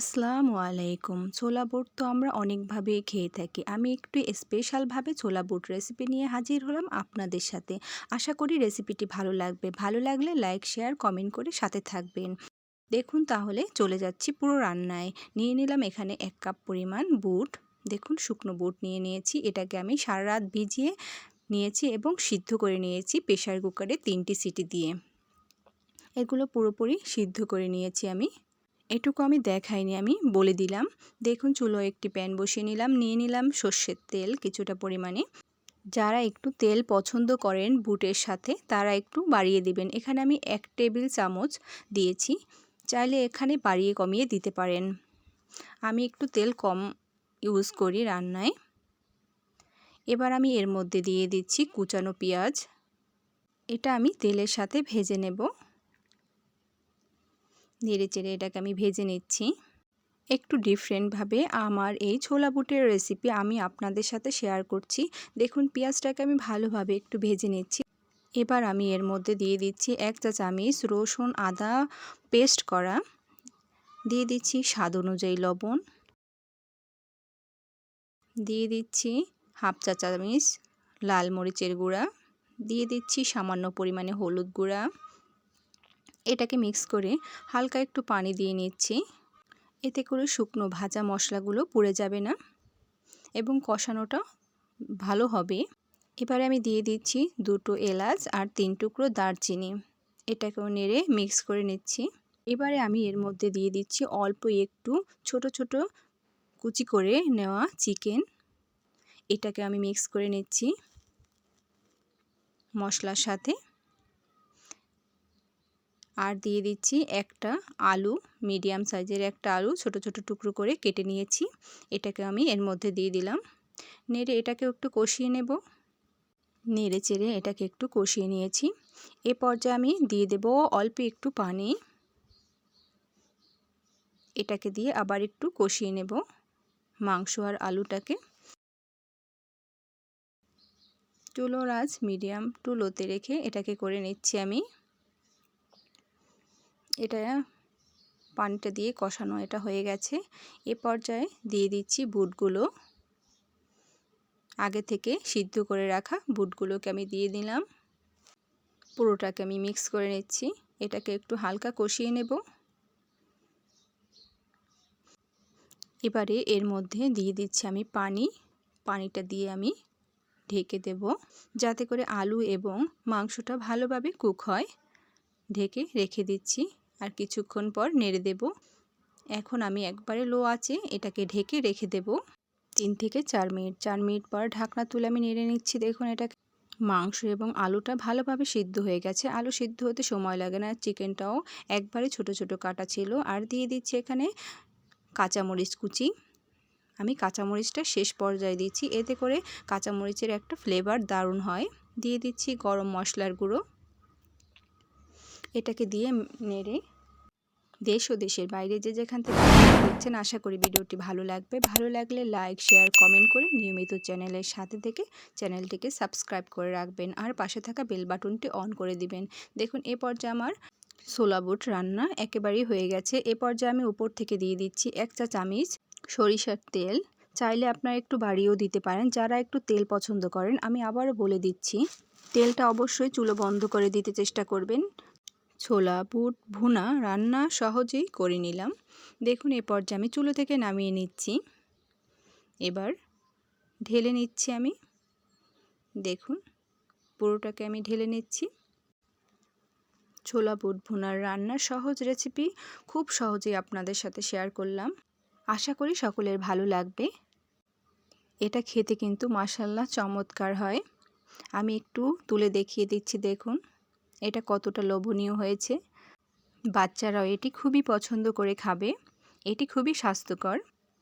আসসালামু আলাইকুম। ছোলা বুট তো আমরা অনেকভাবে খেয়ে থাকি। আমি একটু স্পেশালভাবে ছোলা বুট রেসিপি নিয়ে হাজির হলাম আপনাদের সাথে। আশা করি রেসিপিটি ভালো লাগবে। ভালো লাগলে লাইক শেয়ার কমেন্ট করে সাথে থাকবেন। দেখুন তাহলে চলে যাচ্ছি পুরো রান্নায়। নিয়ে নিলাম এখানে এক কাপ পরিমাণ বুট। দেখুন শুকনো বুট নিয়ে নিয়েছি। এটাকে আমি সারা রাত ভিজিয়ে নিয়েছি এবং সিদ্ধ করে নিয়েছি প্রেশার কুকারে তিনটি সিটি দিয়ে। এগুলো পুরোপুরি সিদ্ধ করে নিয়েছি আমি। এটুকু আমি দেখাইনি, আমি বলে দিলাম। দেখুন চুলো একটি প্যান বসিয়ে নিলাম, নিয়ে নিলাম সর্ষের তেল কিছুটা পরিমাণে। যারা একটু তেল পছন্দ করেন বুটের সাথে, তারা একটু বাড়িয়ে দিবেন। এখানে আমি এক টেবিল চামচ দিয়েছি, চাইলে এখানে বাড়িয়ে কমিয়ে দিতে পারেন। আমি একটু তেল কম ইউজ করি রান্নায়। এবার আমি এর মধ্যে দিয়ে দিচ্ছি কুচানো পেঁয়াজ। এটা আমি তেলের সাথে ভেজে নেব। নেড়ে চেড়ে এটাকে আমি ভেজে নিচ্ছি। একটু ডিফারেন্টভাবে আমার এই ছোলা বুটের রেসিপি আমি আপনাদের সাথে শেয়ার করছি। দেখুন, পেঁয়াজটাকে আমি ভালোভাবে একটু ভেজে নিচ্ছি। এবার আমি এর মধ্যে দিয়ে দিচ্ছি এক চা চামচ রসুন আদা পেস্ট করা। দিয়ে দিচ্ছি স্বাদ অনুযায়ী লবণ। দিয়ে দিচ্ছি হাফ চা চামচ লাল মরিচের গুঁড়া। দিয়ে দিচ্ছি সামান্য পরিমাণে হলুদ গুঁড়া। এটাকে মিক্স করে হালকা একটু পানি দিয়ে নিচ্ছি। এতে করে শুকনো ভাজা মশলাগুলো পুড়ে যাবে না এবং কষানোটা ভালো হবে। এবারে আমি দিয়ে দিচ্ছি দুটো এলাচ আর তিন টুকরো দারচিনি। এটাকেও নেড়ে মিক্স করে নিচ্ছি। এবারে আমি এর মধ্যে দিয়ে দিচ্ছি অল্প একটু ছোট ছোট কুচি করে নেওয়া চিকেন। এটাকে আমি মিক্স করে নিচ্ছি মশলার সাথে। আর দিয়ে দিচ্ছি একটা আলু, মিডিয়াম সাইজের একটা আলু, ছোট ছোট টুকরো করে কেটে নিয়েছি। এটাকে আমি এর মধ্যে দিয়ে দিলাম। নেড়ে এটাকে একটু কষিয়ে নেব। নেড়ে চেড়ে এটাকে একটু কষিয়ে নিয়েছি। এ পর্যায়ে আমি দিয়ে দেব অল্প একটু পানি। এটাকে দিয়ে আবার একটু কষিয়ে নেব মাংস আর আলুটাকে। চুলো রাজ মিডিয়াম টু লোতে রেখে এটাকে করে নিচ্ছি আমি। এটা পানিটা দিয়ে কষানো, এটা হয়ে গেছে। এ পর্যায়ে দিয়ে দিচ্ছি বুটগুলো। আগে থেকে সিদ্ধ করে রাখা বুটগুলোকে আমি দিয়ে দিলাম। পুরোটাকে আমি মিক্স করে নিচ্ছি। এটাকে একটু হালকা কষিয়ে নেব। এবারে এর মধ্যে দিয়ে দিচ্ছি আমি পানি। পানিটা দিয়ে আমি ঢেকে দেব। যাতে করে আলু এবং মাংসটা ভালোভাবে কুক হয়। ঢেকে রেখে দিচ্ছি। আর কিছুক্ষণ পর নেড়ে দেব। এখন আমি একবারে লো আছে এটাকে ঢেকে রেখে দেব। তিন থেকে চার মিনিট চার মিনিট পর ঢাকনা তুলে আমি নেড়ে নিচ্ছি, দেখুন এটা মাংস এবং আলুটা ভালোভাবে সিদ্ধ হয়ে গেছে। আলু সিদ্ধ হতে সময় লাগে না, চিকেনটাও একবারে ছোট ছোট কাটা ছিল। আর দিয়ে দিচ্ছি এখানে কাঁচামরিচ কুচি। আমি কাঁচামরিচটা শেষ পর্যায়ে দিচ্ছি, এতে করে কাঁচামরিচের একটা ফ্লেভার দারুণ হয়। দিয়ে দিচ্ছি গরম মশলার গুঁড়ো। এটাকে দিয়ে নেড়ে দেশ ও দেশের বাইরে যে যেখান থেকে দেখছেন, আশা করি ভিডিওটি ভালো লাগবে। ভালো লাগলে লাইক শেয়ার কমেন্ট করে নিয়মিত চ্যানেলের সাথে থেকে চ্যানেলটিকে সাবস্ক্রাইব করে রাখবেন আর পাশে থাকা বেল বাটনটি অন করে দিবেন। দেখুন, এ পর্যায়ে আমার ছোলা বুট রান্না একেবারেই হয়ে গেছে। এ পর্যায়ে আমি উপর থেকে দিয়ে দিচ্ছি এক চা চামিচ সরিষার তেল। চাইলে আপনারা একটু বাড়িয়েও দিতে পারেন, যারা একটু তেল পছন্দ করেন। আমি আবারও বলে দিচ্ছি, তেলটা অবশ্যই চুলো বন্ধ করে দিতে চেষ্টা করবেন। ছোলা, বুট, ভুনা রান্না সহজেই করে নিলাম। দেখুন, এ পর্যায়ে আমি চুলো থেকে নামিয়ে নিচ্ছি। এবার ঢেলে নিচ্ছি আমি। দেখুন, পুরোটাকে আমি ঢেলে নিচ্ছি। ছোলা, বুট ভুনার রান্নার সহজ রেসিপি খুব সহজেই আপনাদের সাথে শেয়ার করলাম। আশা করি সকলের ভালো লাগবে। এটা খেতে কিন্তু মাসাল্লা চমৎকার হয়। আমি একটু তুলে দেখিয়ে দিচ্ছি, দেখুন। এটা কতটা লোভনীয় হয়েছে। বাচ্চারাও এটি খুবই পছন্দ করে খাবে। এটি খুবই স্বাস্থ্যকর।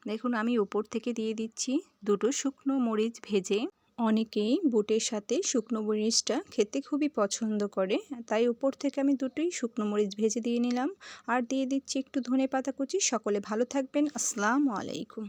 দেখুন, আমি উপর থেকে দিয়ে দিচ্ছি দুটো শুকনো মরিচ ভেজে। অনেকেই বুটের সাথে শুকনো মরিচটা খেতে খুবই পছন্দ করে, তাই উপর থেকে আমি দুটোই শুকনো মরিচ ভেজে দিয়ে নিলাম। আর দিয়ে দিচ্ছি একটু ধনে পাতা কুচি। সকলে ভালো থাকবেন। আসসালামু আলাইকুম।